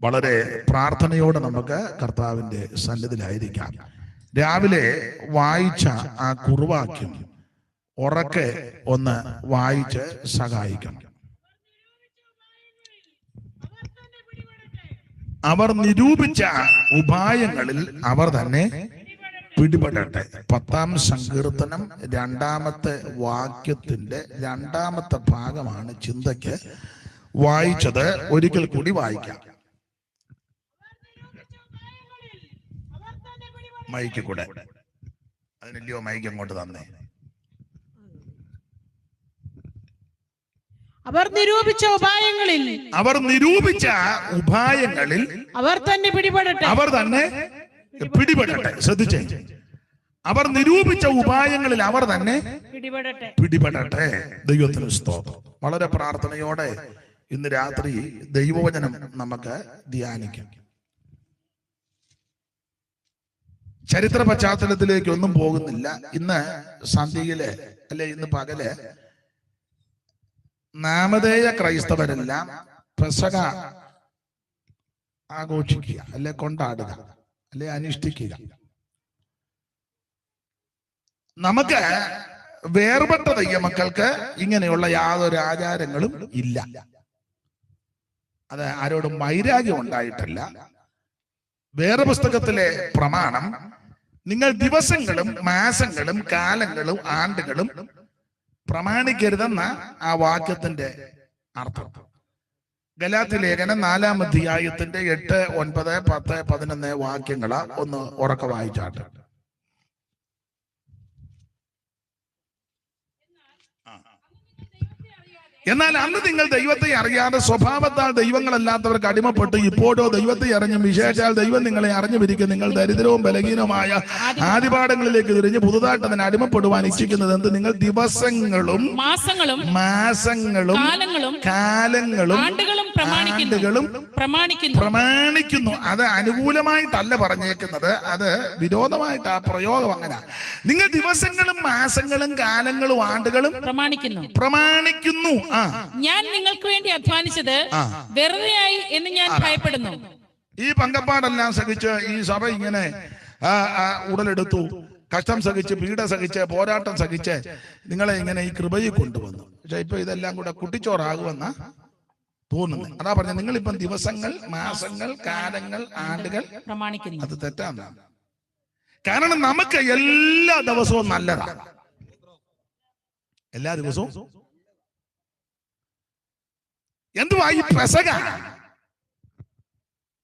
വളരെ പ്രാർത്ഥനയോടെ നമുക്ക് കർത്താവിന്റെ സന്നിധിയിലായിരിക്കാം. രാവിലെ വായിച്ച ആ കുറുവാക്യം ഉറക്കെ ഒന്ന് വായിച്ച് സഹായിക്കണം അവർ നിരൂപിച്ച ഉപായങ്ങളിൽ അവർ തന്നെ പിടിപെടട്ടെ. പത്താം സങ്കീർത്തനം രണ്ടാമത്തെ വാക്യത്തിന്റെ രണ്ടാമത്തെ ഭാഗമാണ് ചിന്തയ്ക്ക് വായിച്ചത്. ഒരിക്കൽ കൂടി വായിക്കാം. മൈക്ക് കൂടെ അതിനല്ലയോ മൈക്ക് അങ്ങോട്ട് തന്നേ. അവർ നിരൂപിച്ച ഉപായങ്ങളിൽ. അവർ നിരൂപിച്ച ഉപായങ്ങളിൽ അവർ തന്നെ പിടിപെടട്ടെ. അവർ തന്നെ പിടിപെടട്ടെ. ശ്രദ്ധിച്ചേ. അവർ നിരൂപിച്ച ഉപായങ്ങളിൽ അവർ തന്നെ പിടിപെടട്ടെ. പിടിപെടട്ടെ. ദൈവത്തിന് സ്തോത്രം. വളരെ പ്രാർത്ഥനയോടെ ഇന്ന് രാത്രി ദൈവവചനം നമുക്ക് ധ്യാനിക്കാം. ചരിത്ര പശ്ചാത്തലത്തിലേക്ക് ഒന്നും പോകുന്നില്ല. ഇന്ന് സന്ധ്യയിൽ അല്ലെ ഇന്ന് പകൽ നാമധേയ ക്രൈസ്തവരെല്ലാം പെസക ആഘോഷിക്കുക അല്ലെ കൊണ്ടാടുക അല്ലെ അനുഷ്ഠിക്കുക. നമുക്ക് വേർപെട്ട ദൈവമക്കൾക്ക് ഇങ്ങനെയുള്ള യാതൊരു ആചാരങ്ങളും ഇല്ല. അത് ആരോടും വൈരാഗ്യം ഉണ്ടായിട്ടല്ല. വേറെ പുസ്തകത്തിലെ പ്രമാണം നിങ്ങൾ ദിവസങ്ങളും മാസങ്ങളും കാലങ്ങളും ആണ്ടുകളും പ്രമാണിക്കരുതെന്ന ആ വാക്യത്തിന്റെ അർത്ഥം. ഗലാത്തി ലേഖനം നാലാം അധ്യായത്തിന്റെ എട്ട് ഒൻപത് പത്ത് പതിനൊന്ന് വാക്യങ്ങളാ ഒന്ന് ഉറക്ക വായിച്ചാട്ട് എന്നാൽ അന്ന് നിങ്ങൾ ദൈവത്തെ അറിയാതെ സ്വഭാവത്താൽ ദൈവങ്ങളല്ലാത്തവർക്ക് അടിമപ്പെട്ട്. ഇപ്പോഴോ ദൈവത്തെ അറിഞ്ഞും വിശേഷാൽ ദൈവം നിങ്ങളെ അറിഞ്ഞുമിരിക്കും നിങ്ങൾ ദരിദ്രവും ബലഹീനവുമായ ആദിപാഠങ്ങളിലേക്ക് തിരിഞ്ഞ് പുതുതായിട്ട് അതിനെ അടിമപ്പെടുവാൻ ഇച്ഛിക്കുന്നത് എന്ത്? നിങ്ങൾ ദിവസങ്ങളും മാസങ്ങളും മാസങ്ങളും കാലങ്ങളും ആണ്ടുകളും പ്രമാണിക്കുന്നു. അത് അനുകൂലമായിട്ടല്ല പറഞ്ഞേക്കുന്നത്. അത് വിരോധമായിട്ട് ആ പ്രയോഗം അങ്ങനെ. നിങ്ങൾ ദിവസങ്ങളും മാസങ്ങളും കാലങ്ങളും ആണ്ടുകളും പ്രമാണിക്കുന്നു. പ്രമാണിക്കുന്നു. ഞാൻ നിങ്ങൾക്ക് വേണ്ടി അധ്വാനിച്ചത്. വെറുതെയായി എന്ന് ഞാൻ ഭയപ്പെടുന്നു. ഈ പങ്കപ്പാടെല്ലാം സഹിച്ച് ഈ സഭ ഇങ്ങനെ ഉടലെടുത്തു. കഷ്ടം സഹിച്ച് പീഡ സഹിച്ച് പോരാട്ടം സഹിച്ച് നിങ്ങളെ ഇങ്ങനെ ഈ കൃപയിൽ കൊണ്ടുവന്നു. പക്ഷെ ഇപ്പൊ ഇതെല്ലാം കൂടെ കുട്ടിച്ചോറാകുമെന്ന തോന്നുന്നു അതാ പറഞ്ഞ നിങ്ങൾ ഇപ്പം ദിവസങ്ങൾ മാസങ്ങൾ കാലങ്ങൾ ആണ്ടുകൾ പ്രമാണിക്കുന്നു. അത് തെറ്റാണ് കാരണം നമുക്ക് എല്ലാ ദിവസവും നല്ലതാണ് എല്ലാ ദിവസവും എന്തുവാ ഈ പെസക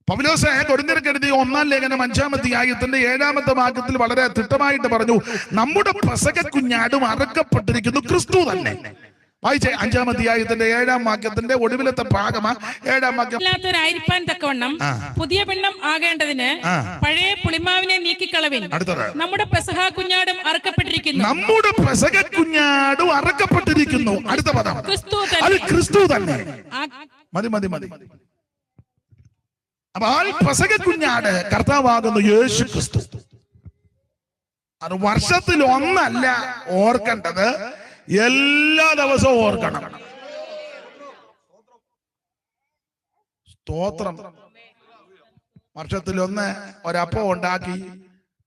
പൗലോസ് കൊടിഞ്ഞിറക്കെടുത്തി ഒന്നാം ലേഖനം അഞ്ചാമത്തെ ആയത്തിന്റെ ഏഴാമത്തെ വാക്യത്തിൽ വളരെ തിട്ടമായിട്ട് പറഞ്ഞു നമ്മുടെ പ്രസക കുഞ്ഞാടും അറക്കപ്പെട്ടിരിക്കുന്നു ക്രിസ്തു തന്നെ. വായിച്ചേ അഞ്ചാം അധ്യായത്തിന്റെ ഏഴാം വാക്യത്തിന്റെ ഒടുവിലത്തെ ഭാഗമാ. ഏഴാം വാക്യം. ഇല്ലാത്തവരായിരിക്കാൻ തക്കവണ്ണം. പുതിയ പെണ്ണം ആകേണ്ടതിന് പഴയ പുളിമാവിനെ നീക്കിക്കളവിൻ. അടുത്തത്. നമ്മുടെ പെസഹ കുഞ്ഞാടും അറക്കപ്പെട്ടിരിക്കുന്നു. നമ്മുടെ പെസഹ കുഞ്ഞാടും അറക്കപ്പെട്ടിരിക്കുന്നു. അടുത്ത പദം. ക്രിസ്തു അത് ക്രിസ്തു തന്നെ. മതി മതി മതി. അപ്പൊ ആ പെസക കുഞ്ഞാട് കർത്താവാകുന്നു യേശു ക്രിസ്തു. അത് വർഷത്തിൽ ഒന്നല്ല ഓർക്കേണ്ടത് എല്ലാ ദിവസവും ഓർക്കണം. സ്തോത്രം. വർഷത്തിൽ ഒന്ന് ഒരപ്പം ഉണ്ടാക്കി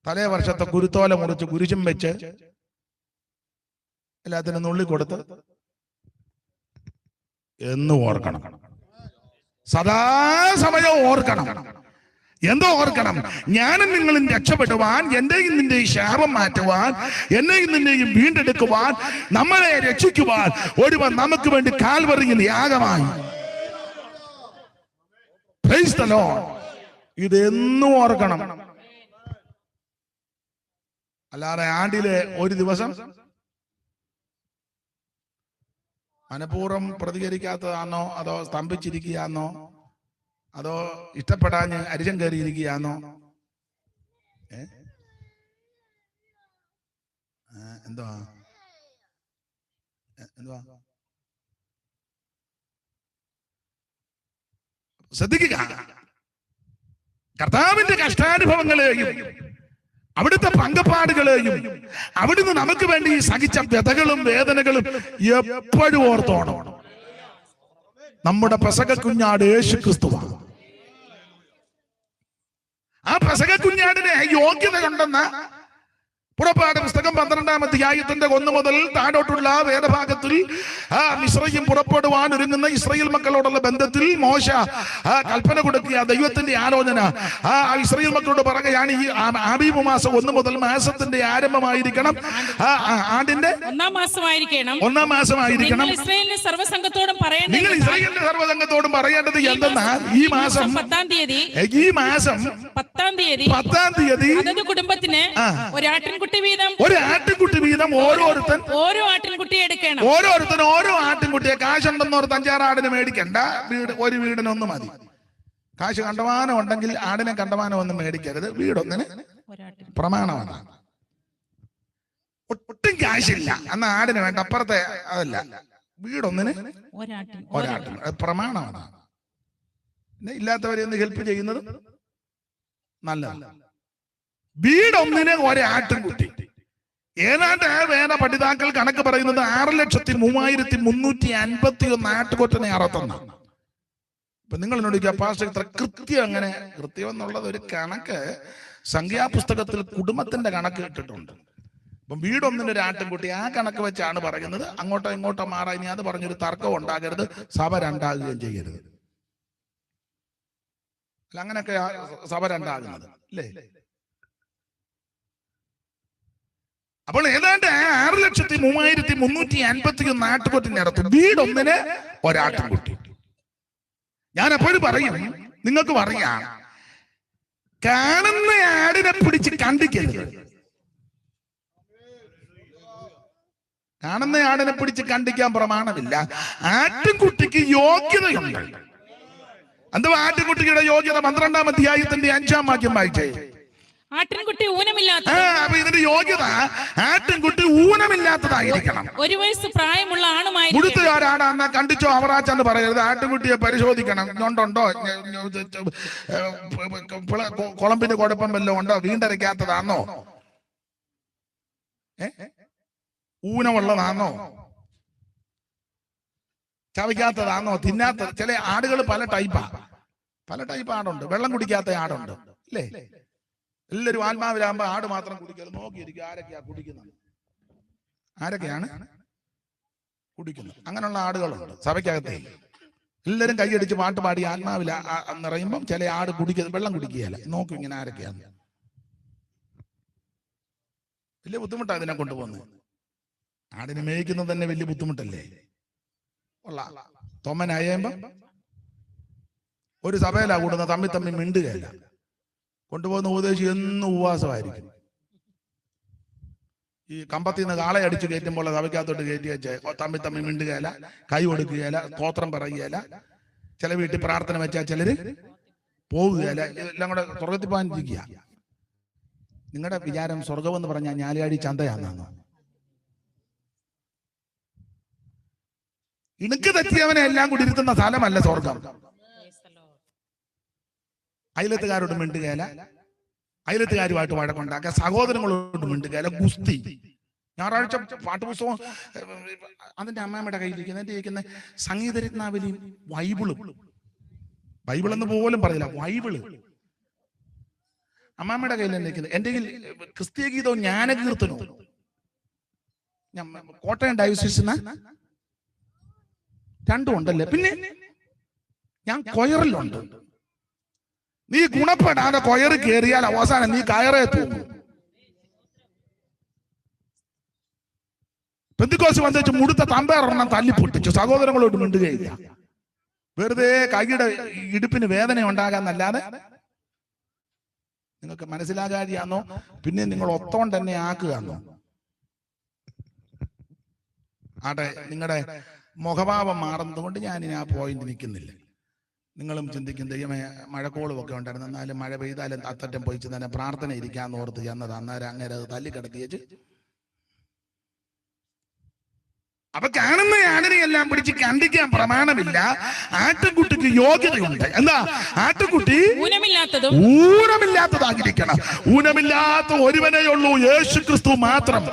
തലേ വർഷത്തെ കുരുത്തോല മുറിച്ച് കുരിശും വെച്ച് എല്ലാത്തിനും നുള്ളി കൊടുത്ത് എന്ന് ഓർക്കണം. സദാസമയം ഓർക്കണം. എന്തോ ഓർക്കണം. ഞാനും നിങ്ങളും രക്ഷപ്പെടുവാൻ എന്റെയും നിന്റെയും ശാപം മാറ്റുവാൻ എന്നെയും നിന്നെയും വീണ്ടെടുക്കുവാൻ നമ്മളെ രക്ഷിക്കുവാൻ ഒരുവൻ നമുക്ക് വേണ്ടി കാൽവറിയിൽ യാഗമായി. ഇതെന്നും ഓർക്കണം. അല്ലാതെ ആണ്ടിലെ ഒരു ദിവസം മനഃപൂർവം പ്രതികരിക്കാത്തതാണോ അതോ സ്തംഭിച്ചിരിക്കുകയാണോ? അതോ ഇഷ്ടപ്പെടാഞ്ഞ് അരിശം കയറിയിരിക്കുകയാണോ? ആ, എന്തുവാ? ശ്രദ്ധിക്കുക. കർത്താവിന്റെ കഷ്ടാനുഭവങ്ങളെയും അവിടുത്തെ പങ്കപ്പാടുകളെയും അവിടുന്ന് നമുക്ക് വേണ്ടി സഹിച്ച വ്യതകളും വേദനകളും എപ്പോഴും ഓർത്തോണം. നമ്മുടെ പെസക കുഞ്ഞാട് യേശു ക്രിസ്തുവാണ് പെസക കുഞ്ഞാടിന് യോഗ്യതയുണ്ടെന്ന പുറപ്പാട് പുസ്തകം പന്ത്രണ്ടാം അധ്യായത്തിന്റെ ഒന്ന് മുതൽ താഴോട്ടുള്ള വേദഭാഗത്തിൽ ആ മിശ്രയും പുറപ്പെടുവാൻ ഒരുങ്ങുന്ന ഇസ്രയേൽ മക്കളോടുള്ള ബന്ധത്തിൽ മോശ ആ കൽപ്പന കൊടുക്കുക ദൈവത്തിന്റെ ആലോചന. ആ ഇസ്രയേൽ മക്കളോട് പറയുകയാണ് ഈ ആബീബ് മാസം ഒന്ന് മുതൽ മാസത്തിന്റെ ആരംഭമായിരിക്കണം. ആണ്ടിന്റെ ഒന്നാം മാസമായിരിക്കണം. ഒന്നാം മാസമായിരിക്കണം. ഇസ്രായേലിന്റെ സർവസംഘത്തോടും പറയേണ്ടത് നിങ്ങൾ ഇസ്രയേലിന്റെ സർവസംഘത്തോടും പറയേണ്ടത് എന്തെന്നാൽ ഈ മാസം പത്താം തീയതി ഈ മാസം പത്താം തീയതി പത്താം തീയതി കുടുംബത്തിന് ആ. ഒരാട്ടിൻകുട്ടി വീതം. ഒരു ആട്ടിൻകുട്ടി വീതം ഓരോരുത്തൻ ഓരോ ആട്ടിൻകുട്ടി എടുക്കണം. ഓരോരുത്തൻ ഓരോ ആട്ടിൻകുട്ടിയെ കാശുണ്ടെന്ന് ഓർത്ത് അഞ്ചാറ് ആടിന് മേടിക്കണ്ട. വീട് ഒരു വീടിനൊന്ന് മതി. കാശ് കണ്ടമാനം ഉണ്ടെങ്കിൽ ആടിനെ കണ്ടമാനം ഒന്നും മേടിക്കരുത്. വീടൊന്നിന് പ്രമാണമാണ്. ഒട്ടും കാശില്ല. അന്ന് ആടിന് വേണ്ട. അപ്പുറത്തെ അതല്ല. വീടൊന്നിന് ഒരാട്ടിന്. പ്രമാണമാണ്. ഇല്ലാത്തവരെ ഒന്ന് ഹെൽപ്പ് ചെയ്യുന്നത് നല്ലതാണ്. വീടൊന്നിന് ഒരാട്ടിൻകുട്ടി ഏതാണ്ട് വേന പഠിതാക്കൾ കണക്ക് പറയുന്നത് ആറ് ലക്ഷത്തി മൂവായിരത്തി മുന്നൂറ്റി അൻപത്തി ഒന്ന് ആട്ടുകൊറ്റനെ അറുപത്തൊന്നാണ് ഇപ്പൊ നിങ്ങൾ എന്നോട് ചോദിക്കുക, പാസ്റ്റർ ഇത്ര കൃത്യം അങ്ങനെ കൃത്യം എന്നുള്ളത് ഒരു കണക്ക് സംഖ്യാപുസ്തകത്തിൽ കുടുംബത്തിന്റെ കണക്ക് ഇട്ടിട്ടുണ്ട്. അപ്പം വീടൊന്നിന് ഒരു ആട്ടിൻകുട്ടി ആ കണക്ക് വെച്ചാണ് പറയുന്നത്. അങ്ങോട്ടോ ഇങ്ങോട്ടോ മാറാ ഇനി അത് പറഞ്ഞൊരു തർക്കം ഉണ്ടാകരുത് സഭ രണ്ടാകുകയും ചെയ്യരുത്. അല്ല അങ്ങനെയൊക്കെ സഭ രണ്ടാകുന്നത് അല്ലേ? അപ്പോൾ ഏതാണ്ട് ആറ് ലക്ഷത്തി മൂവായിരത്തി മുന്നൂറ്റി അൻപത്തി ഒന്ന് ആട്ടുകൊറ്റിന്റെ അടുത്ത് വീടൊന്നിന് ഒരാട്ടിൻകുട്ടി ഞാൻ എപ്പോഴും പറയും നിങ്ങൾക്ക് പറയാം കാണുന്ന ആടിനെ പിടിച്ച് കണ്ടിക്കരുത്. കാണുന്ന ആടിനെ പിടിച്ച് കണ്ടിക്കാൻ പ്രമാണമില്ല. ആട്ടിൻകുട്ടിക്ക് യോഗ്യതയുണ്ട്. എന്തുവാ ആട്ടിൻകുട്ടിയുടെ യോഗ്യത? പന്ത്രണ്ടാം അധ്യായത്തിന്റെ അഞ്ചാം വാക്യം വായിച്ചേ. ആട്ടിൻകുട്ടി ഊനമില്ലാത്ത ഇതിന്റെ യോഗ്യത ആട്ടിൻകുട്ടി ഊനമില്ലാത്തതായിരിക്കണം. ഒരു വയസ്സ് പ്രായമുള്ള ആണുമായി മുടുത്തുകാരാണ് കണ്ടിച്ചോ അവറാച്ചെന്ന് പറയരുത്. ആട്ടിൻകുട്ടിയെ പരിശോധിക്കണം. ഞൊണ്ടുണ്ടോ? ഞ- ഞ- ച- ച- ഏ, പിള- കൊ- കുളമ്പിന് കുഴപ്പം വല്ലതും ഉണ്ടോ? വീണ്ടരയ്ക്കാത്തതാണോ ഊനമുള്ളതാണോ ചവയ്ക്കാത്തതാണോ തിന്നാത്ത ചില ആടുകൾ പല ടൈപ്പാ. പല ടൈപ്പ് ആടുണ്ട്. വെള്ളം കുടിക്കാത്ത ആടുണ്ട്. അല്ലേ എല്ലാവരും ആത്മാവിലാകുമ്പോ ആട് മാത്രം കുടിക്കരുത് നോക്കിയിരിക്കും ആരൊക്കെയാ കുടിക്കുന്നത്. ആരൊക്കെയാണ്? കുടിക്കുന്നത്. അങ്ങനെയുള്ള ആടുകളുണ്ട്. സഭയ്ക്കകത്തെ എല്ലാവരും കൈയടിച്ച് പാട്ട് പാടി ആത്മാവില നിറയുമ്പം ചില ആട് കുടിക്കുന്നത് വെള്ളം കുടിക്കുകയല്ല. നോക്കും ഇങ്ങനെ ആരൊക്കെയാണ്. വലിയ ബുദ്ധിമുട്ടാണ് ഇതിനെ കൊണ്ടുപോകുന്നത്. ആടിനെ മേയിക്കുന്നത് തന്നെ വലിയ ബുദ്ധിമുട്ടല്ലേ? ഉള്ള തൊമ്മനായ ഒരു സഭയിലാ കൂടുന്ന തമ്മി തമ്മി മിണ്ടുകയല്ല. കൊണ്ടുപോകുന്ന ഉപദേശി എന്നും ഉപവാസമായിരിക്കും. ഈ കമ്പത്തിൽ നിന്ന് കാളെ അടിച്ച് കയറ്റുമ്പോൾ സഭയ്ക്കകത്തോട്ട് കയറ്റി വെച്ചാൽ തമ്മി തമ്മി മിണ്ടുകയല്ല കൈ കൊടുക്കുകയല്ല സ്തോത്രം പറയുകയല്ല. ചില വീട്ടിൽ പ്രാർത്ഥന വെച്ചാൽ ചിലര് പോവുകയല്ല. എല്ലാം കൂടെ സ്വർഗത്തിൽ പോകാനിരിക്കുക നിങ്ങളുടെ വിചാരം സ്വർഗം എന്ന് പറഞ്ഞാൽ ഞാലിയാടി ചന്തയാന്നാണ് ഇണുക്ക് തെറ്റിയവനെ എല്ലാം കൂടി ഇരുത്തുന്ന സ്ഥലമല്ല സ്വർഗം അയലത്തുകാരോട് മിണ്ടുകയല്ല അയലത്തുകാരുമായിട്ട് വഴക്കുണ്ടാക്കുക. സഹോദരങ്ങളോട് മിണ്ടുകയല്ല ഗുസ്തി. ഞായറാഴ്ച പാട്ടുപുസ്തകം ഏഹ്, അതിന്റെ അമ്മമ്മയുടെ കയ്യിലിരിക്കുന്ന എന്റെ ഇരിക്കുന്ന സംഗീതരത്നാവലിയും ബൈബിളും. ബൈബിൾ എന്ന് പോലും പറയില്ല. ബൈബിൾ. അമ്മാമ്മയുടെ കയ്യിൽ തന്നെ എന്റെ കയ്യിൽ ക്രിസ്തീയ ഗീതവും ജ്ഞാനകീർത്തനവും കോട്ടയം ഡയോസിസ് രണ്ടും ഉണ്ടല്ലേ? പിന്നെ ഞാൻ കൊയറിലുണ്ട്. നീ ഗുണപ്പെടാതെ കൊയറ് കയറിയാൽ അവസാനം നീ കയറേ തൂങ്ങും. പെന്തിക്കോസ് വന്നിട്ട് മുടുത്ത തമ്പേറെണ്ണം തല്ലി പൊട്ടിച്ചു. സഹോദരങ്ങളോട് മിണ്ടുകയില്ല. വെറുതെ കൈയുടെ ഇടുപ്പിന് വേദന ഉണ്ടാകാന്നല്ലാതെ നിങ്ങൾക്ക് മനസ്സിലാകാതെയാന്നോ? പിന്നെ നിങ്ങൾ ഒത്തോണ്ട് തന്നെ ആക്കുകയാണോ ആട്ടെ നിങ്ങളുടെ മുഖഭാവം മാറുന്നതുകൊണ്ട് ഞാൻ ആ പോയിന്റ് നിൽക്കുന്നില്ല. നിങ്ങളും ചിന്തിക്കും ദൈവമേ മഴക്കോളും ഒക്കെ ഉണ്ടായിരുന്നു. എന്നാലും മഴ പെയ്താലും അത്തറ്റം പോയി തന്നെ പ്രാർത്ഥന ഇരിക്കാന്ന് ഓർത്ത് ചെന്നത്. അന്നേരം അങ്ങനെ അത് തല്ലിക്കിടത്തിയേച്ച് അപ്പൊ കാണുന്ന ആനനെയെല്ലാം എല്ലാം പിടിച്ച് കണ്ടിക്കാൻ പ്രമാണമില്ല. ആറ്റുകുട്ടിക്ക് യോഗ്യതയുണ്ട്. എന്താ? ആറ്റുകുട്ടി ഊനമില്ലാത്തതും ഊനമില്ലാത്തതായിരിക്കണം. ഊനമില്ലാത്ത ഒരുവനെയുള്ളൂ യേശു ക്രിസ്തു മാത്രം.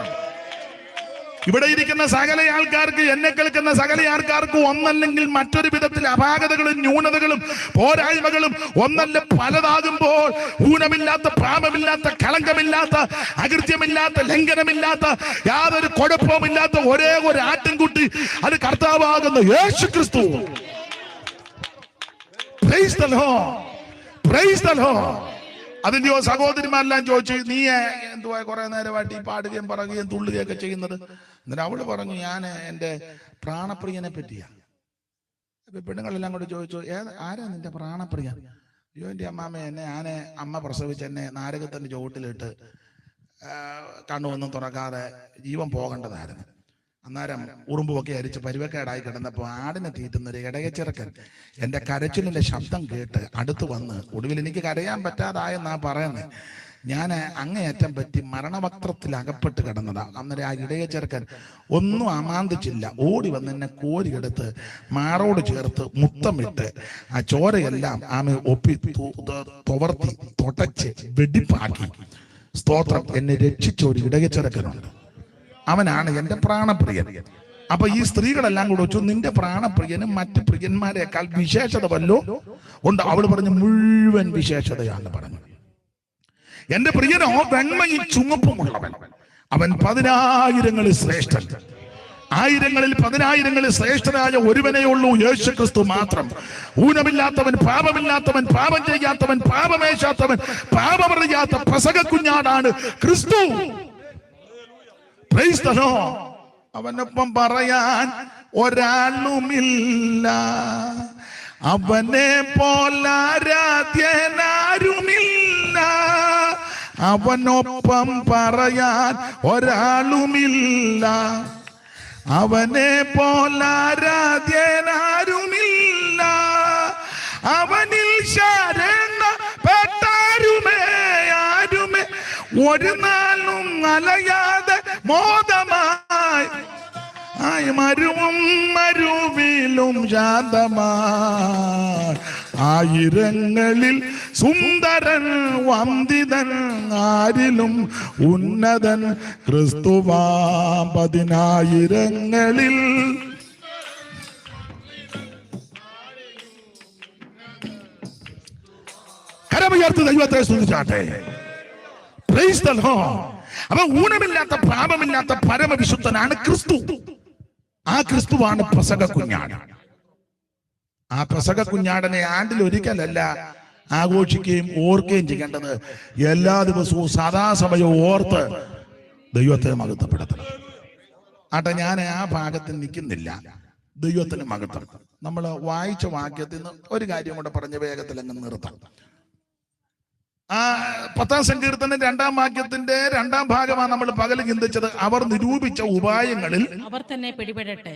ഇവിടെ ഇരിക്കുന്ന സകല ആൾക്കാർക്ക് എന്നെ കേൾക്കുന്ന സകല ആൾക്കാർക്ക് ഒന്നല്ലെങ്കിൽ മറ്റൊരു വിധത്തിൽ അപാകതകളും ന്യൂനതകളും പോരായ്മകളും ഒന്നല്ല പലതാകുമ്പോൾ ഊനമില്ലാത്ത പ്രാമമില്ലാത്ത കളങ്കമില്ലാത്ത അകൃത്യമില്ലാത്ത ലംഘനമില്ലാത്ത യാതൊരു കുഴപ്പവുമില്ലാത്ത ഒരേ ഒരു ആട്ടിൻകുട്ടി അത് കർത്താവാകുന്ന യേശു ക്രിസ്തു പ്രൈസ് the അതിന്റെയോ സഹോദരിമാരെല്ലാം ചോദിച്ചു നീ എന്തുവാ കുറെ നേരമായിട്ട് ഈ പാടുകയും പറയുകയും തുള്ളുകയൊക്കെ ചെയ്യുന്നത്? എന്നിട്ട് അവൾ പറഞ്ഞു ഞാൻ എന്റെ പ്രാണപ്രിയനെ പറ്റിയാ. പെണ്ണുങ്ങളെല്ലാം കൂടെ ചോദിച്ചു ആരാ നിന്റെ പ്രാണപ്രിയ? അയ്യോ എന്റെ അമ്മാമ്മ എന്നെ ഞാൻ അമ്മ പ്രസവിച്ച് എന്നെ നാരകത്തിന്റെ ചുവട്ടിലിട്ട് ആ, കണ്ണൊന്നും തുറക്കാതെ ജീവൻ പോകേണ്ടതായിരുന്നു. അന്നേരം ഉറുമ്പുമൊക്കെ അരിച്ച് പരുവക്കേടായി കിടന്നപ്പോൾ ആടിനെ തീറ്റുന്ന ഒരു ഇടയച്ചിറക്കൻ. എന്റെ കരച്ചിലിന്റെ ശബ്ദം കേട്ട് അടുത്ത് വന്ന് ഒടുവിൽ എനിക്ക് കരയാൻ പറ്റാതായെന്നാ പറയുന്നത് ഞാൻ അങ്ങേയറ്റം പറ്റി മരണവക്രത്തിൽ അകപ്പെട്ട് കിടന്നതാ. അന്നേരം ആ ഇടയച്ചെറുക്കൻ ഒന്നും അമാന്തിച്ചില്ല. ഓടി വന്ന് എന്നെ കോരിയെടുത്ത് മാറോട് ചേർത്ത് മുത്തമിട്ട് ആ ചോരയെല്ലാം ആമ ഒപ്പി തുവർത്തി തുടച്ച് വെടിപ്പാക്കി. സ്തോത്രം. എന്നെ രക്ഷിച്ച ഒരു ഇടയച്ചെറുക്കനുണ്ട്. അവനാണ് എന്റെ പ്രാണപ്രിയൻ. അപ്പൊ ഈ സ്ത്രീകളെല്ലാം കൂടെ വെച്ചു നിന്റെ പ്രാണപ്രിയനും മറ്റ് പ്രിയന്മാരെക്കാൾ വിശേഷത വല്ലോ? ഉണ്ട്. അവൾ പറഞ്ഞു മുഴുവൻ വിശേഷതയാണ് പറഞ്ഞു. എന്റെ പ്രിയനോ വെണ്മയും ചുമപ്പുമുള്ളവൻ. അവൻ പതിനായിരങ്ങളിൽ ശ്രേഷ്ഠൻ. ആയിരങ്ങളിൽ പതിനായിരങ്ങളിൽ ശ്രേഷ്ഠനായ ഒരുവനേ ഉള്ളൂ യേശു ക്രിസ്തു മാത്രം. ഊനമില്ലാത്തവൻ പാപമില്ലാത്തവൻ പാപം ചെയ്യാത്തവൻ പാപമേശാത്തവൻ പാപമറിയാത്ത പ്രസക കുഞ്ഞാടാണ് ക്രിസ്തു. അവനൊപ്പം പറയാൻ ഒരാളുമില്ല. അവനെ പോലാരാധ്യനാരുമില്ല അവനൊപ്പം പറയാൻ ഒരാളുമില്ല. അവനെ പോലാരാധ്യനാരുമില്ല അവനിൽ ശരണ പെട്ടാരുമേ ആരുമേ? ഒരു മോദമായി ആയി മരുവും മരുവിലും ശാന്തമായി. ആയിരങ്ങളിൽ സുന്ദരൻ വന്ദിതൻ ആരിലും ഉന്നതൻ ക്രിസ്തുവാ പതിനായിരങ്ങളിൽ. കരമുയർത്ത് ദൈവത്തെ ശ്രദ്ധിച്ചാട്ടെ പ്രൈസ് ദ Lord. അപ്പൊ ഊനമില്ലാത്ത പാപമില്ലാത്ത പരമവിശുദ്ധനാണ് ക്രിസ്തു. ആ ക്രിസ്തുവാണ് പ്രസക കുഞ്ഞാട് ആ പ്രസക കുഞ്ഞാടനെ ആണ്ടിൽ ഒരിക്കലല്ല ആഘോഷിക്കുകയും ഓർക്കുകയും ചെയ്യേണ്ടത് എല്ലാ ദിവസവും സദാസമയവും ഓർത്ത് ദൈവത്തെ മഹത്വപ്പെടുത്തണം. ആട്ടെ ഞാൻ ആ ഭാഗത്ത് നിൽക്കുന്നില്ല. ദൈവത്തിന് മഹത്വം. നമ്മൾ വായിച്ച വാക്യത്തിൽ നിന്ന് ഒരു കാര്യം കൂടെ പറഞ്ഞ് വേഗത്തിൽ അങ്ങ് നിർത്താം. ആ പത്താം സങ്കീർത്തനം രണ്ടാം വാക്യത്തിന്റെ രണ്ടാം ഭാഗമാണ് നമ്മൾ പകൽ ചിന്തിച്ചത്. അവർ നിരൂപിച്ച ഉപായങ്ങളിൽ അവർ തന്നെ പിടിപെടട്ടെ.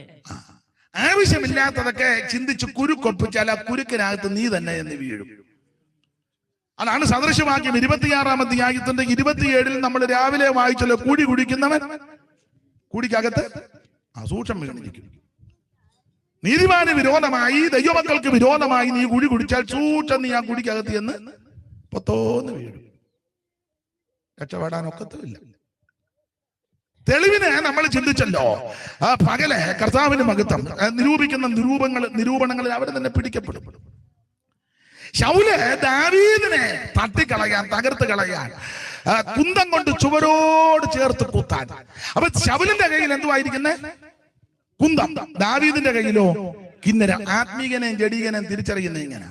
ആവശ്യമില്ലാത്തതൊക്കെ ചിന്തിച്ച് കുരുക്കൊപ്പിച്ചാൽ ആ കുരുക്കിനകത്ത് നീ തന്നെ എന്ന് വീഴും. അതാണ് സദൃശവാക്യം ഇരുപത്തിയാറാം അധ്യായത്തിന്റെ ഇരുപത്തിയേഴിൽ നമ്മൾ രാവിലെ വായിച്ചല്ലോ കൂടി കുടിക്കുന്നവൻ കൂടിക്കകത്ത് അസൂക്ഷം വീണിരിക്കും. നീതിമാന് വിരോധമായി ദൈവമക്കൾക്ക് വിരോധമായി നീ കുഴി കുടിച്ചാൽ സൂക്ഷം നീ ആ കുടിക്കകത്ത് എന്ന് പൊത്തോന്ന് വീഴും. രക്ഷപ്പെടാൻ തെളിവിന് നമ്മൾ ചിന്തിച്ചല്ലോ. ആ പകലെ കർത്താവിന് മഹത്വം ആ, നിരൂപിക്കുന്ന നിരൂപങ്ങൾ നിരൂപണങ്ങളിൽ അവർ തന്നെ പിടിക്കപ്പെടും. ശൗൽ ദാവീദിനെ തട്ടിക്കളയാൻ തകർത്ത് കളയാൻ കുന്തം കൊണ്ട് ചുവരോട് ചേർത്ത് കുത്താൻ. അപ്പൊ ശൗലിന്റെ കയ്യിൽ എന്തുവായിരിക്കുന്നേ കുന്തം. ദാവീദിന്റെ കയ്യിലോ? കിന്നരം. ആത്മീകനെയും ജഡീകനെയും തിരിച്ചറിയുന്ന ഇങ്ങനെ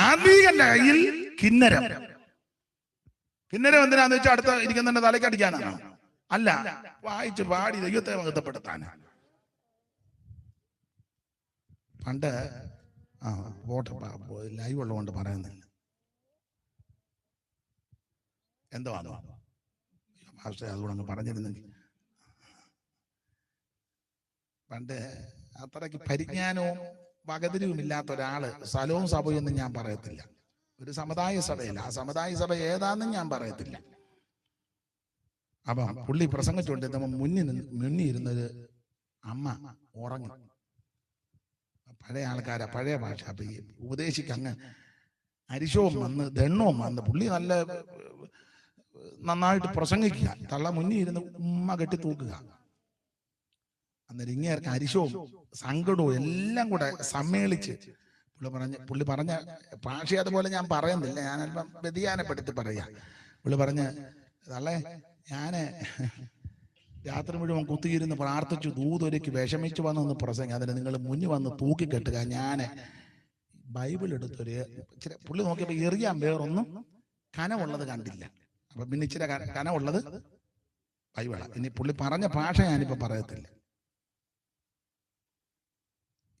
ആത്മീകന്റെ കയ്യിൽ കിന്നരം. കിന്നരം എന്തിനാന്ന് വെച്ചാൽ അടുത്ത ഇരിക്കുന്നതിന്റെ തലയ്ക്ക് അടിക്കാനാണോ അല്ല വായിച്ച് പാടി ദൈവത്തെ മഹത്വപ്പെടുത്താനാണ് പണ്ട് ആ പോട്ടെ ലൈവ് ഉള്ളതുകൊണ്ട് പറയുന്നില്ല. എന്തോ അതോ? ഭാഷ അതുകൊണ്ട് അങ്ങ് പറഞ്ഞിരുന്നെങ്കിൽ. പണ്ട് അത്രയ്ക്ക് പരിജ്ഞാനവും വകതിരിവും ഇല്ലാത്ത ഒരാൾ സ്ഥലവും സഭയും ഒന്നും ഞാൻ പറയത്തില്ല. ഒരു സമുദായ സഭയല്ല. ആ സമുദായ സഭ ഏതാണെന്നും ഞാൻ പറയത്തില്ല. അപ്പൊ പുള്ളി പ്രസംഗിച്ചുകൊണ്ടിരുന്നപ്പോ മുന്നിൽ നിന്ന് മുന്നിൽ ഇരുന്നൊരു അമ്മ ഉറങ്ങി. പഴയ ആൾക്കാരാ പഴയ ഭാഷ. അപ്പൊ ഈ ഉപദേശിക്കങ്ങ് അരിശവും വന്ന് ദണ്ണവും വന്ന് പുള്ളി നല്ല നന്നായിട്ട് പ്രസംഗിക്കുക. തള്ള മുന്നിൽ ഇരുന്ന് ഉമ്മ കെട്ടി തൂക്കുക. അന്നേരം ഇങ്ങേർക്ക് അരിശവും സങ്കടവും എല്ലാം കൂടെ സമ്മേളിച്ച്. പുള്ളി പറഞ്ഞ പുള്ളി പറഞ്ഞ ഭാഷ അതുപോലെ ഞാൻ പറയുന്നില്ല. ഞാൻ അല്പം വ്യതിയാനപ്പെടുത്തി പറയാ. പുള്ളി പറഞ്ഞ് അല്ലേ ഞാൻ രാത്രി മുഴുവൻ കുത്തിയിരുന്ന് പ്രാർത്ഥിച്ചു. ദൂതൊരുക്കി വിഷമിച്ചു വന്നൊന്ന് പ്രസംഗം അതിന് നിങ്ങൾ മുന്നിൽ വന്ന് തൂക്കിക്കെട്ടുക. ഞാൻ ബൈബിൾ എടുത്തൊരു ഇച്ചിരി പുള്ളി നോക്കിയപ്പോ എറിയാൻ വേറൊന്നും കനമുള്ളത് കണ്ടില്ല. അപ്പൊ പിന്നെ ഇച്ചിരി കനമുള്ളത് ബൈബിളാ. ഇനി പുള്ളി പറഞ്ഞ ഭാഷ ഞാനിപ്പോ പറയത്തില്ല.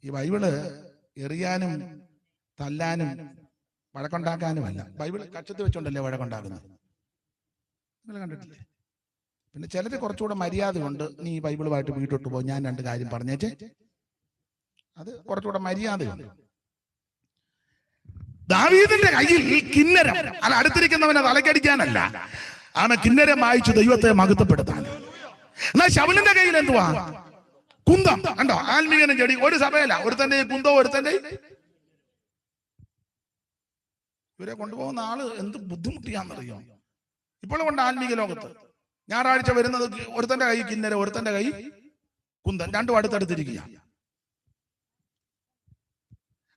ഈ ബൈബിൾ എറിയാനും തല്ലാനും വഴക്കുണ്ടാക്കാനുമല്ല. ബൈബിൾ കക്ഷത്തിൽ വെച്ചോണ്ടല്ലേ വഴക്കുണ്ടാക്കുന്നത്? നിങ്ങൾ കണ്ടിട്ടില്ലേ? പിന്നെ ചിലര് കുറച്ചുകൂടെ മര്യാദ കൊണ്ട് നീ ബൈബിളുമായിട്ട് വീട്ടോട്ട് പോകും ഞാൻ രണ്ട് കാര്യം പറഞ്ഞേച്ചേ. അത് കുറച്ചുകൂടെ മര്യാദയുണ്ട്. ദാവീദിന്റെ കയ്യിൽ ഈ കിന്നരം അത് അടുത്തിരിക്കുന്നവനെ തലക്കടിക്കാനല്ല ആണ് കിന്നരം വായിച്ചു ദൈവത്തെ മഹത്വപ്പെടുത്താൻ. എന്നാ ശവലിന്റെ കയ്യിൽ എന്തുവാ? കുന്തം. കണ്ടോ? ആത്മീയനും ചെടി. ഒരു സഭയില ഒരുത്തന്റെ കുന്തോ ഒരുത്തന്റെ ഇവരെ കൊണ്ടുപോകുന്ന ആൾ എന്ത് ബുദ്ധിമുട്ടിയാന്നറിയോ ഇപ്പോഴും കൊണ്ട് ആത്മീക ലോകത്ത്. ഞായറാഴ്ച വരുന്നത് ഒരുത്തന്റെ കൈ കിന്നര ഒരുത്തന്റെ കൈ കുന്തം. രണ്ടും അടുത്തടുത്തിരിക്കുക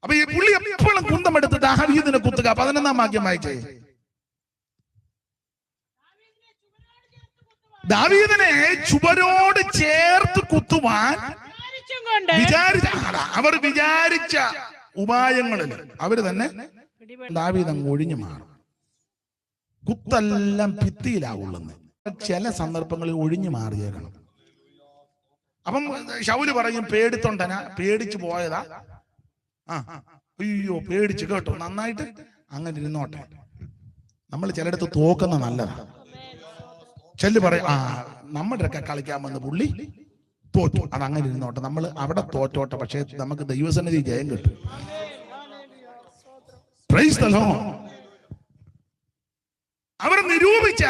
അപ്പൊ ഈ പുള്ളി എപ്പോഴും കുന്തം എടുത്തിട്ട് ദാവീദിനെ കുത്തുക. പതിനൊന്നാം വാക്യം വായിച്ചേ. ദാവീദിനെ ചുവരോട് ചേർത്ത് കുത്തുവാൻ വിചാരിച്ചും അവർ വിചാരിച്ച ഉപായങ്ങളിൽ അവർ തന്നെ ദാവീദ് ഒഴിഞ്ഞു മാറും. കുത്തെല്ലാം ഭിത്തിയിലാവുള്ളെന്ന്. ചില സന്ദർഭങ്ങളിൽ ഒഴിഞ്ഞു മാറിയേക്കണം. അപ്പം ഷൗൽ പറയും പേടിത്തൊണ്ടന പേടിച്ചു പോയതാ. ആ അയ്യോ പേടിച്ചു കേട്ടോ നന്നായിട്ട് അങ്ങനെ ഇരുന്നോട്ടെ. നമ്മൾ ചിലയിടത്ത് തോക്കുന്ന നല്ലതാ. ചെല്ല് പറയും ആ നമ്മുടെ ഒക്കെ കളിക്കാൻ വന്ന പുള്ളി തോറ്റു. അത് അങ്ങനെ ഇരുന്നോട്ടെ. നമ്മൾ അവിടെ തോറ്റോട്ടെ പക്ഷേ നമുക്ക് ദൈവസന്നിധി ജയം കിട്ടും. അവർ നിരൂപിച്ച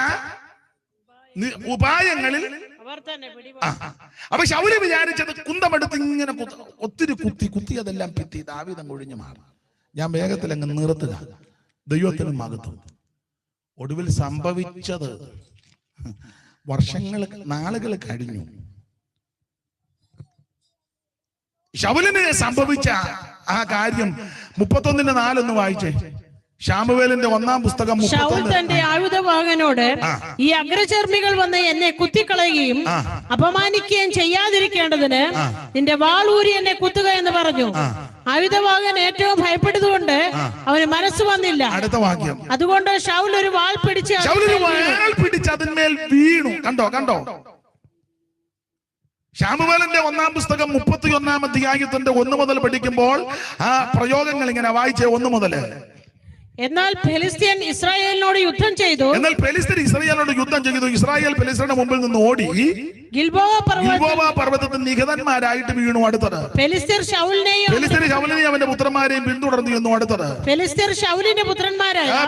ഉപായങ്ങളിൽ. അപ്പൊ ശൗര്യ വിചാരിച്ചത് കുന്തമെടുത്ത് ഇങ്ങനെ ഒത്തിരി കുത്തി കുത്തി അതെല്ലാം പിത്തി ദാവിതം കൊഴിഞ്ഞു മാറും. ഞാൻ വേഗത്തിൽ അങ്ങ് നിർത്തുക. ദൈവത്തിനും മകത്തും ഒടുവിൽ സംഭവിച്ചത് വർഷങ്ങൾ നാളുകൾ കഴിഞ്ഞു. ശബലിന് സംഭവിച്ച ആ കാര്യം മുപ്പത്തൊന്നിന്റെ നാലൊന്ന് വായിച്ചേ. ശാമുവേലിന്റെ ഒന്നാം പുസ്തകം മുപ്പത്തൊന്ന്. തന്റെ ആയുധവാഹനോട്. ഈ അഗ്രചർമ്മികൾ വന്ന് എന്നെ കുത്തിക്കളയുകയും. അപമാനിക്കുകയും ചെയ്യാതിരിക്കേണ്ടതിന് നിന്റെ വാളൂരി എന്നെ കുത്തുക എന്ന് പറഞ്ഞു. ആയുധവാഹൻ ഏറ്റവും ഭയപ്പെട്ടതുകൊണ്ട് അവന് മനസ്സ് വന്നില്ല. അടുത്ത വാക്യം. അതുകൊണ്ട് ഷൗൽ ഒരു വാൾ പിടിച്ച് അതിന്മേൽ വീണു. കണ്ടോ കണ്ടോ ശാമുവേലന്റെ ഒന്നാം പുസ്തകം മുപ്പത്തി ഒന്നാം അധ്യായത്തിന്റെ ഒന്ന് മുതൽ പഠിക്കുമ്പോൾ ആ പ്രയോഗങ്ങൾ ഇങ്ങനെ വായിച്ചേ ഒന്ന് മുതൽ എന്നാൽ ഫെലിസ്തീൻ ഇസ്രായേലിനോട് യുദ്ധം ചെയ്തു. എന്നാൽ പെലിസ്തർ ഇസ്രായേലിനോട് യുദ്ധം ചെയ്തു. ഇസ്രായേൽ പെലിസ്തരുടെ മുമ്പിൽ നിന്ന് ഓടി ഗിൽബോവ പർവതത്തിൽ ഗിൽബോവ പർവതത്തിൽ നിഹതന്മാരായിട്ട് വീണു അടുത്തത്. ഫെലിസ്തീർ ഷൗലിനെയും പെലിസ്തർ ഷൗലിനെയും അവന്റെ പുത്രന്മാരെയും പിന്തുടർന്നു എന്നു അടുത്തത്. ഫെലിസ്തീർ ഷൗലിന്റെ പുത്രന്മാരായ ആ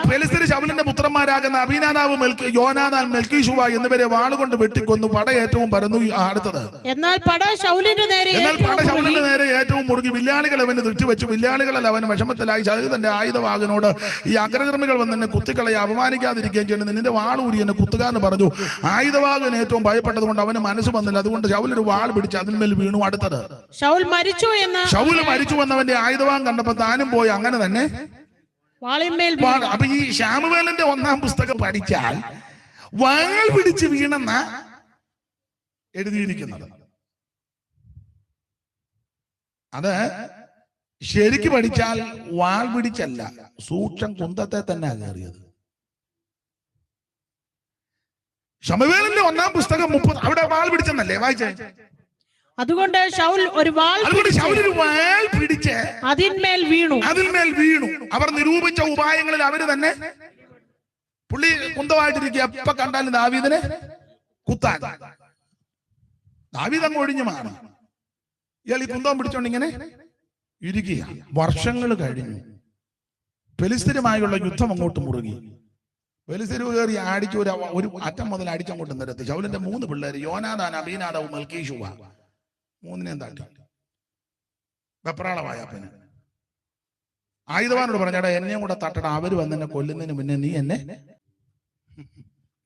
ഷൗലിന്റെ പുത്രന്മാരാകുന്ന അഭിനാനാവ് മെൽക്കി യോനാദാൻ മെൽക്കിഷുവ എന്നിവരെ വാളുകൊണ്ട് വെട്ടിക്കൊന്നു പട ഏറ്റവും പരന്നു അടുത്തത്. എന്നാൽ പട ഷൗലിന്റെ നേരെ എന്നാൽ പട ഷൗലിന്റെ ശൗലിന്റെ നേരെ ഏറ്റവും മുറുകി. വില്ലാളികൾ അവന് തെറ്റുവെച്ചു വില്ലാളികളല്ല അവൻ വിഷമത്തിലായി. തന്റെ ആയുധവാകനോട് ഈ അഗ്രകർമ്മികൾ വന്ന് എന്നെ കുത്തിക്കളയെ അപമാനിക്കാതിരിക്കുകയും ചെയ്യുന്നത് നിന്റെ വാളൂരി എന്നെ കുത്തുക എന്ന് പറഞ്ഞു. ആയുധവാകൻ ഏറ്റവും ഭയപ്പെട്ടത് കൊണ്ട് അവന് മനസ്സ് വന്നില്ല. അതുകൊണ്ട് ശൗലൊരു വാൾ പിടിച്ച് അതിന്മേൽ വീണു അടുത്തത്. ഷൗൽ മരിച്ചു എന്ന്. ശൗൽ മരിച്ചു വന്നവന്റെ ആയുധവാൻ കണ്ടപ്പോ താനും പോയി. അങ്ങനെ തന്നെ അപ്പൊ ഈ ശ്യാമുവേലന്റെ ഒന്നാം പുസ്തകം പഠിച്ചാൽ വാൾ പിടിച്ച് വീണെന്ന എഴുതിയിരിക്കുന്നത്. അത് ശരിക്ക് പഠിച്ചാൽ വാൾ പിടിച്ചല്ല. സൂക്ഷം കുന്തത്തെ തന്നെ കയറിയത്. ശമവേലിന്റെ ഒന്നാം പുസ്തകം മുപ്പത് അവിടെ വാൾ പിടിച്ചെന്നല്ലേ? വായിച്ചേ? അതുകൊണ്ട് ഷൗൽ ഒരു വാൾ വാൾ പിടിച്ച് അതിന്മേൽ വീണു. അതിന്മേൽ വീണു. അവർ നിരൂപിച്ച ഉപായങ്ങളിൽ അവർ തന്നെ പുള്ളി കുന്തമായിട്ടിരിക്കുക. എപ്പ കണ്ടാലും ദാവീദിനെ കുത്താൻ. ദാവീദ് അങ്ങ് ഒഴിഞ്ഞു മാറി. ഇയാൾ ഈ കുന്തം പിടിച്ചോണ്ട് ഇങ്ങനെ ഇരിക്കുക വർഷങ്ങൾ കഴിഞ്ഞു. ഫെലിസ്തീനുമായുള്ള യുദ്ധം അങ്ങോട്ട് മുറുകി. ഫെലിസ്തീന് കയറി അടിച്ചു ഒരു ഒരു അറ്റം മുതൽ അടിച്ചങ്ങോട്ട് നിരത്തി. ശൗലിന്റെ മൂന്ന് പിള്ളേര് യോനാദാൻ അബീനാദാവ് മൽക്കീഷുവ മൂന്നിനെയും താട്ടി വെപ്രാളമായ അപ്പന് ആയുധവാനോട് പറഞ്ഞാടാ എന്നെയും കൂടെ തട്ടട. അവർ വന്ന് എന്നെ കൊല്ലുന്നതിന് മുന്നേ നീ എന്നെ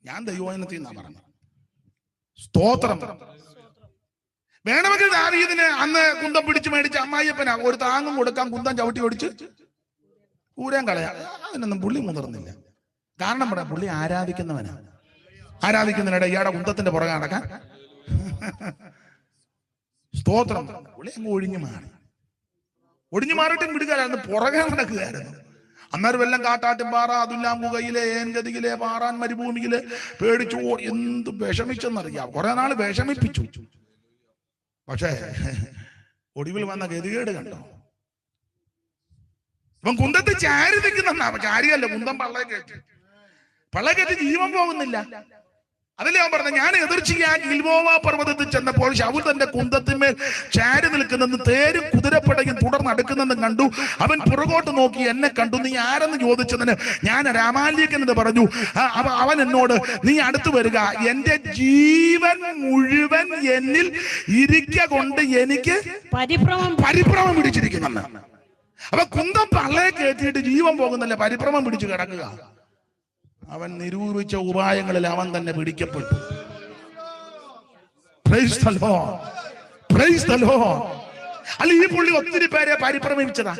ഞാൻ ദൈവോനത്തിൽ നിന്നാ പറഞ്ഞത്. സ്തോത്രം. വേണമെങ്കിൽ ദാവീദിന് അന്ന് കുന്തം പിടിച്ച് മേടിച്ച് അമ്മായിയപ്പന. ഒരു താങ്ങും കൊടുക്കാൻ കുന്തം ചവിട്ടി ഓടിച്ച് ഊരാൻ കളയാ. അതിനൊന്നും പുള്ളി മുതിർന്നില്ല. കാരണം പറയാം പുള്ളി ആരാധിക്കുന്നവനാ. ആരാധിക്കുന്നതിനിടെ ഇയാടെ കുന്തത്തിന്റെ പുറകെ നടക്കാൻ. സ്തോത്രം. പുള്ളി അങ്ങ് ഒഴിഞ്ഞു മാറി. ഒഴിഞ്ഞു മാറിയിട്ടും വിടുകയായിരുന്നു പുറകെ നടക്കുകയായിരുന്നു. അന്നേരം വെല്ലം കാട്ടാട്ടും പാറ അതുല്ലാം മുഖയിലെ ഏൻഗതിയിലെ പാറാൻ മരുഭൂമിയിലെ പേടിച്ചു എന്ത് വിഷമിച്ചെന്നറിയാം കുറെ നാൾ വിഷമിപ്പിച്ചു. പക്ഷേ ഒടുവിൽ വന്ന ഗതികേട് കണ്ടോ? ഇവൻ കുന്തത്തിൽ ചാരി നിൽക്കുന്ന ചാരിയല്ല കുന്തം പള്ളയെ കയറ്റി. പള്ളയെ ജീവൻ പോകുന്നില്ല. അതല്ലേ അവൻ പറഞ്ഞത്? ഞാൻ എതിർച്ചയാ ഇൽവോവ പർവതത്തിൽ ചെന്നപ്പോൾ ശൗൽ തന്റെ കുന്തത്തിന്മേൽ ചാരി നിൽക്കുന്നെന്ന് തേരും കുതിരപ്പടയും തുടർന്ന് അടുക്കുന്നെന്ന് കണ്ടു. അവൻ പുറകോട്ട് നോക്കി എന്നെ കണ്ടു. നീ ആരെന്ന് ചോദിച്ചതിന് ഞാൻ രാമാലികനെന്ന് പറഞ്ഞു. ആ, അവൻ എന്നോട് നീ അടുത്തു വരിക. എന്റെ ജീവൻ മുഴുവൻ എന്നിൽ ഇരിക്ക കൊണ്ട് എനിക്ക് പരിഭ്രമം പരിഭ്രമം പിടിച്ചിരിക്കുന്നെന്ന്. അപ്പൊ കുന്തം പള്ളയെ കയറ്റിയിട്ട് ജീവൻ പോകുന്നല്ലേ പരിഭ്രമം പിടിച്ചു കിടക്കുക. അവൻ നിരൂപിച്ച ഉപായങ്ങളിൽ അവൻ തന്നെ പിടിക്കപ്പെട്ടു. അല്ല ഈ പുള്ളി ഒത്തിരി പേരെ പരിഭ്രമിച്ചതാ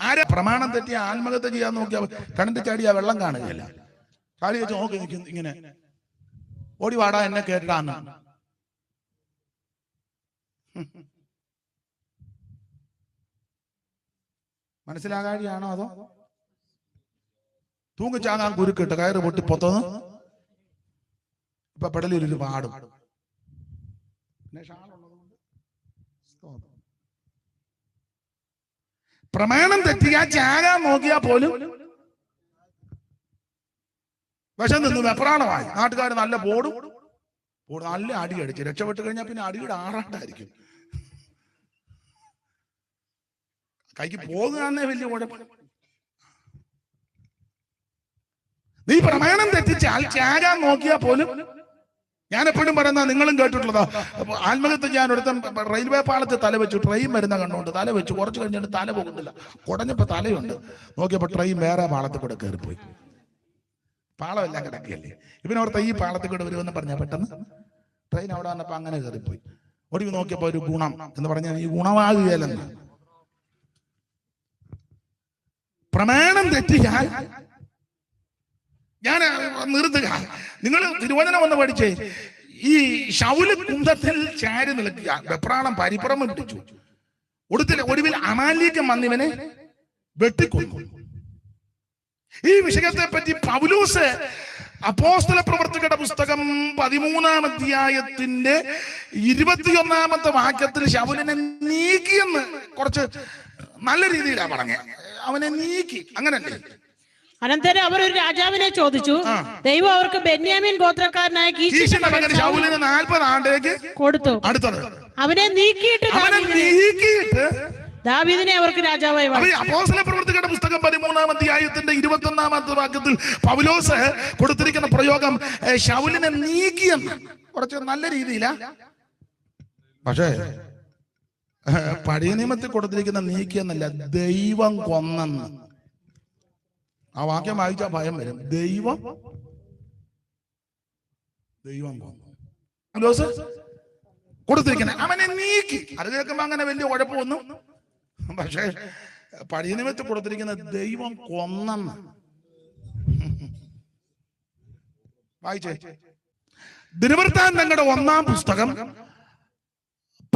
ആരെ പ്രമാണം തെറ്റി ആത്മഹത്യ ചെയ്യാൻ നോക്കിയാൽ കണ്ടു ചാടിയ വെള്ളം കാണുകയില്ല. കാലി വെച്ച് നോക്കി ഇങ്ങനെ. ഓടി വാടാ എന്നെ കേട്ടാന്ന്. മനസ്സിലാകാഴിയാണോ അതോ? തൂങ്ങിച്ചാകാൻ കുരുക്കിട്ട് കയറ് പൊട്ടി പൊത്തന്ന് ഇപ്പൊ പെടലിൽ പാടും. പ്രമാണം തെറ്റിയാ ചാകാൻ നോക്കിയാ പോലും വിഷം നിന്ന് വെപ്രാണമായി നാട്ടുകാർ നല്ല പോടും. പോടും. നല്ല അടി അടിച്ച്. രക്ഷപ്പെട്ട് കഴിഞ്ഞാൽ പിന്നെ അടിയുടെ ആറാണ്ടായിരിക്കും കൈക്ക് പോകുക എന്നേ വലിയ കുഴപ്പം. നീ പ്രമാണം തെറ്റിച്ച് ആൾ ചാകാൻ നോക്കിയാൽ പോലും ഞാൻ എപ്പോഴും പറയുന്ന നിങ്ങളും കേട്ടിട്ടുള്ളതാ. ആത്മഹത്യ ഞാൻ ഒരുത്തൻ റെയിൽവേ പാളത്തിൽ തല വെച്ചു. ട്രെയിൻ വരുന്ന കണ്ടുകൊണ്ട് തല വെച്ചു. കുറച്ച് കഴിഞ്ഞിട്ട് തല പോകുന്നില്ല കുടഞ്ഞപ്പോ തലയുണ്ട്. നോക്കിയപ്പോ ട്രെയിൻ വേറെ പാളത്തിൽ കൂടെ കയറിപ്പോയി. പാളമെല്ലാം കിടക്കുകയല്ലേ? ഇവനോർത്ത ഈ പാളത്തിൽ കൂടെ വരുമെന്ന് പറഞ്ഞ പെട്ടെന്ന് ട്രെയിൻ അവിടെ വന്നപ്പോ അങ്ങനെ കയറിപ്പോയി. ഒടുവിൽ നോക്കിയപ്പോ ഒരു ഗുണം എന്ന് പറഞ്ഞാൽ ഈ ഗുണമാകുകയല്ലെന്ന്. പ്രമാണം തെറ്റിയാൽ ഞാൻ നിർത്തുക നിങ്ങൾ തിരുവചനം ഒന്ന് പഠിച്ചേ. ഈ ശൗൽ കുന്തത്തിൽ ചാരി നിൽക്കുക. വെപ്രാളം പരിഭ്രമം പിടിച്ചു. ഒടുത്തിൽ ഒടുവിൽ അമാലിക്കം വന്നിവനെ വെട്ടിക്കൊന്നു. ഈ വിഷയത്തെ പറ്റി പൗലൂസ് അപ്പോസ്തല പ്രവർത്തകരുടെ പുസ്തകം പതിമൂന്നാം അധ്യായത്തിന്റെ ഇരുപത്തിയൊന്നാമത്തെ വാക്യത്തിൽ ശൗലിനെ നീക്കിയെന്ന് കുറച്ച് നല്ല രീതിയിലാണ് പറഞ്ഞേ. അവനെ നീക്കി. അങ്ങനല്ലേ? അനന്തരം അവർ ഒരു രാജാവിനെ ചോദിച്ചു ദൈവം അവർക്ക് ബെന്യാമിൻ ഗോത്രക്കാരനായ നാൽപ്പത് ആണ്ടേക്ക് കൊടുത്തു. അടുത്തത്. അവനെ നീക്കിയിട്ട് നീക്കിയിട്ട് ദാവീദിനെ അവർക്ക് രാജാവായി അപ്പൊ വാഴ്ത്തി. ഈ അപ്പോസ്തല പ്രവർത്തികളുടെ പുസ്തകം പതിമൂന്നാം അധ്യായത്തിന്റെ ഇരുപത്തി ഒന്നാമത്തെ വാക്യത്തിൽ പൗലോസ് കൊടുത്തിരിക്കുന്ന പ്രയോഗം ഷൗലിനെ നീക്കിയെന്ന്. കുറച്ച് നല്ല രീതിയിലാ. പക്ഷേ പഴയ നിയമത്തിൽ കൊടുത്തിരിക്കുന്ന നീക്കിയെന്നല്ല ദൈവം കൊന്നെന്ന്. ആ വാക്യം വായിച്ചാൽ ഭയം വരും. ദൈവം ദൈവം പൗലോസ് കൊടുത്തിരിക്കുന്നത് അവനെ നീക്കി. അത് കേൾക്കുമ്പോ അങ്ങനെ വലിയ കുഴപ്പമൊന്നും പക്ഷേ പഴയ നിമിത്തം കൊടുത്തിരിക്കുന്ന ദൈവം കൊന്നെന്ന്. വായിച്ചേ. ദിനവൃത്താന്തങ്ങളുടെ ഒന്നാം പുസ്തകം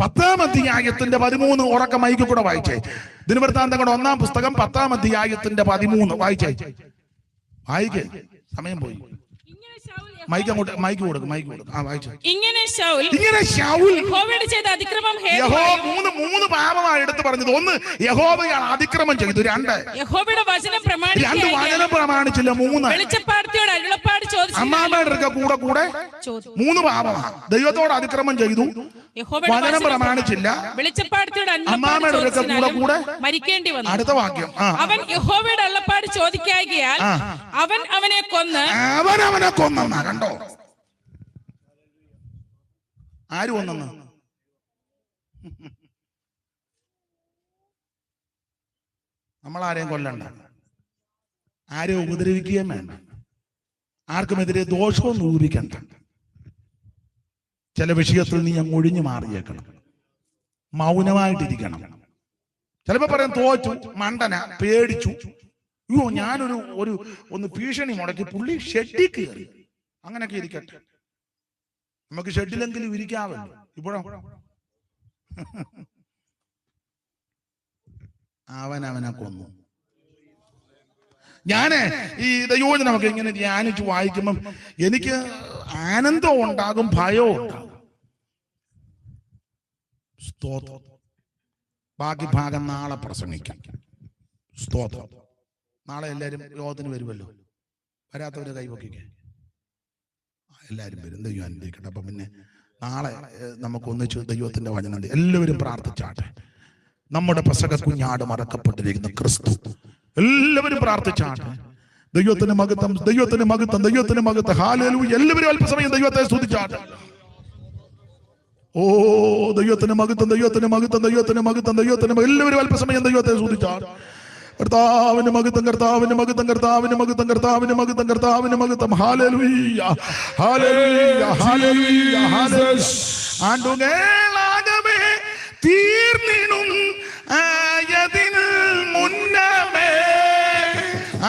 പത്താം അധ്യായത്തിന്റെ പതിമൂന്ന് ഉറക്കം മൈക്ക് കൂടെ വായിച്ചേ. ദിനവൃത്താന്തങ്ങളുടെ ഒന്നാം പുസ്തകം പത്താം അധ്യായത്തിന്റെ പതിമൂന്ന് വായിച്ചേ. വായിക്കേ. സമയം പോയി. മൈക്ക് അങ്ങോട്ട് മൈക്ക് കൊടുക്കും മൈക്ക് കൊടുക്കും. ആ വായിച്ചു. ഇങ്ങനെ ശൗൽ ഇങ്ങനെ ശൗൽ. യഹോവയുടെ ചെയ്ത അതിക്രമം യഹോ മൂന്ന് മൂന്ന് പാപമാണ് എടുത്ത് പറഞ്ഞത്. ഒന്ന് യഹോവയാണ് അതിക്രമം ചെയ്തു രണ്ട് യഹോവയുടെ വചനം രണ്ട് പ്രമാണിക്കുകയാൽ വചനം പ്രമാണിച്ചില്ല. മൂന്ന് വെളിച്ചപ്പാടത്തിയോട് അരുളപ്പാട് ചോദിച്ചു. അമ്മാമ്മയുടെ കൂടെ കൂടെ മൂന്ന് പാപമാണ്. ദൈവത്തോട് അതിക്രമം ചെയ്തു. വചനം പ്രമാണിച്ചില്ല. വെളിച്ചപ്പാടത്തിയോട് അമ്മാമ്മയുടെ കൂടെ കൂടെ മരിക്കേണ്ടി വന്നു. അടുത്ത വാക്യം. അവൻ യഹോവയുടെ അള്ളപ്പാട് ചോദിക്കാകിയാൽ അവൻ അവനെ കൊന്ന് അവൻ അവനെ കൊന്നെന്നാ കണ്ടോ? ആര് വന്നെന്ന് നമ്മൾ ആരെയും കൊല്ലണ്ട. ആരെയും ഉപദ്രവിക്കുകയും വേണ്ട. ആർക്കുമെതിരെ ദോഷവും ഊരിക്കണ്ട ചില വിഷയത്തിൽ നീ അങ്ങ് ഒഴിഞ്ഞു മാറിയേക്കണം. മൗനമായിട്ടിരിക്കണം. ചിലപ്പോ പറയാൻ തോറ്റു മണ്ടന പേടിച്ചു. അയ്യോ ഞാനൊരു ഒരു ഒന്ന് ഭീഷണി മുടക്കി പുള്ളി ഷെട്ടിക്ക് കയറി. അങ്ങനെയൊക്കെ ഇരിക്കട്ടെ. നമുക്ക് ഷെഡിലെങ്കിലും ഇരിക്കാമല്ലോ ഇപ്പോഴോ അവൻ അവനെ കൊന്നു. ഞാൻ ഈ ദയോജനമൊക്കെ ഇങ്ങനെ ധ്യാനിച്ച് വായിക്കുമ്പം എനിക്ക് ആനന്ദവും ഉണ്ടാകും ഭയവും ഉണ്ടാകും. സ്തോത്രം. ബാക്കി ഭാഗം നാളെ പ്രസംഗിക്കാം. സ്തോത്രം. നാളെ എല്ലാവരും യോഗത്തിന് വരുമല്ലോ വരാത്തവരെ കൈവക്കിക്കേ എല്ലാവരും വരും. ദൈവം അനുഗ്രഹിക്കട്ടെ. അപ്പം പിന്നെ നാളെ നമുക്കൊന്നിച്ച് നമുക്ക് ഒന്നിച്ച് ദൈവത്തിന്റെ വചനം എല്ലാവരും പ്രാർത്ഥിച്ചാട്ടെ. നമ്മുടെ പ്രസക കുഞ്ഞാട് മറക്കപ്പെട്ടിരിക്കുന്ന ക്രിസ്തു. എല്ലാവരും പ്രാർത്ഥിച്ചാട്ടെ. ദൈവത്തിന് മകത്തം ദൈവത്തിന് മകത്തം ദൈവത്തിന് മകത്വം ഹാലലു എല്ലാവരും അല്പസമയം ദൈവത്തെ സ്തുതിച്ചാട്ടെ. ഓ ദൈവത്തിന് മകത്തം ദൈവത്തിന് മകത്തം ദൈവത്തിന് മകത്തം ദൈവത്തിന് എല്ലാവരും അല്പസമയം ദൈവത്തെ സ്തുതിച്ചാട്ടെ. കർത്താവിന് മകത്തം കർത്താവിന് മകത്തം കർത്താവിന് മകത്തം കർത്താവിന് മകത്തം കർത്താവിന് മകത്തം ഹാലലുയ്യ ഹാലലുയ്യ ഹാലലുയ്യ ഹാലലുയ്യ തീർന്നിടും ആയതിൽ മുന്നമേ.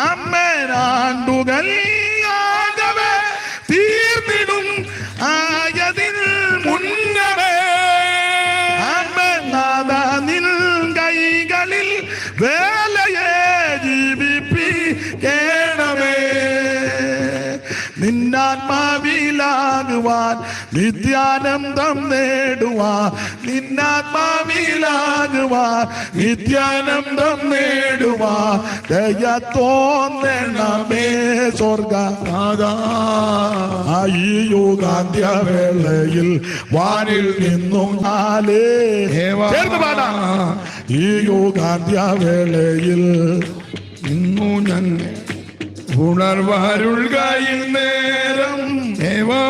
അമ്മരാണ്ടുകൾ നിത്യാനന്ദം നേടുവാൻ നിന്നാത്മാവിലാകുവാൻ നിത്യാനന്ദം നേടുവാൻ ദയ തോന്നണമേ സ്വർഗ ഈ വാനിൽ നിന്നും ചേർന്ന് പാടാം. ഈ യോഗാന്ത്യവേളയിൽ ഇന്നു ഞാൻ നേരം. ഇന്ന്